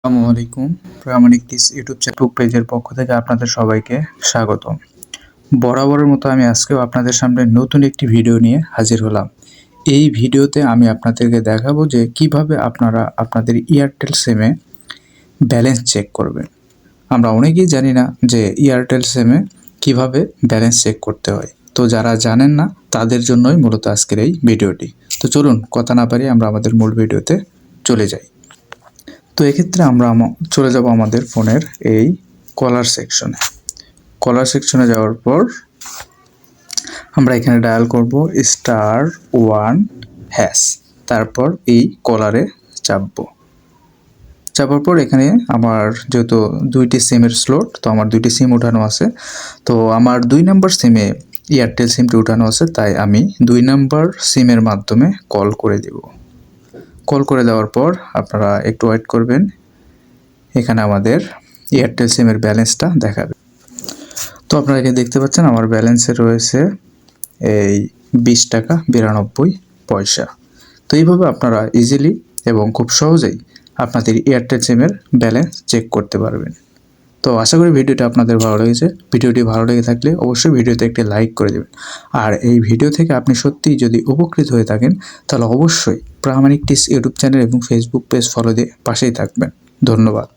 আসসালামু আলাইকুম। প্রামাণিক টিস ইউটিউব ফেসবুক পেজের পক্ষ থেকে আপনাদের সবাইকে স্বাগতম। বরাবরের মতো আমি আজকেও আপনাদের সামনে নতুন একটি ভিডিও নিয়ে হাজির হলাম। এই ভিডিওতে আমি আপনাদেরকে দেখাবো যে কীভাবে আপনারা আপনাদের এয়ারটেল সিমে ব্যালেন্স চেক করবেন। আমরা অনেকেই জানি না যে এয়ারটেল সিমে কীভাবে ব্যালেন্স চেক করতে হয়। তো যারা জানেন না, তাদের জন্যই মূলত আজকের এই ভিডিওটি তো চলুন, কথা না পারি আমরা আমাদের মূল ভিডিওতে চলে যাই। তো এক্ষেত্রে আমরা চলে যাব আমাদের ফোনের এই কলার সেকশনে কলার সেকশনে যাওয়ার পর আমরা এখানে ডায়াল করব স্টার ওয়ান হ্যাশ তারপর এই কলারে চাপবো। চাপার পর এখানে আমার যেহেতু দুইটি সিমের স্লট তো আমার দুইটি সিম উঠানো আছে। তো আমার দুই নাম্বার সিমে এয়ারটেল সিমটি উঠানো আছে, তাই আমি দুই নাম্বার সিমের মাধ্যমে কল করে দেব। কল করে দেওয়ার পর আপনারা একটু ওয়েট করবেন। এখানে আমাদের এয়ারটেল সিমের ব্যালেন্সটা দেখাবে। তো আপনারা এখানে দেখতে পাচ্ছেন আমার ব্যালেন্সে রয়েছে এই বিশ টাকা বিরানব্বই পয়সা। তো এইভাবে আপনারা ইজিলি এবং খুব সহজেই আপনাদের এয়ারটেল সিমের ব্যালেন্স চেক করতে পারবেন। তো আশা করি ভিডিওটা আপনাদের ভালো লেগেছে। ভিডিওটি ভালো লেগে থাকলে অবশ্যই ভিডিওতে একটি লাইক করে দেবেন। আর এই ভিডিও থেকে আপনি সত্যিই যদি উপকৃত হয়ে থাকেন, তাহলে অবশ্যই প্রামাণিক টিস ইউটিউব চ্যানেল এবং ফেসবুক পেজ ফলো দিয়ে পাশেই থাকবেন। ধন্যবাদ।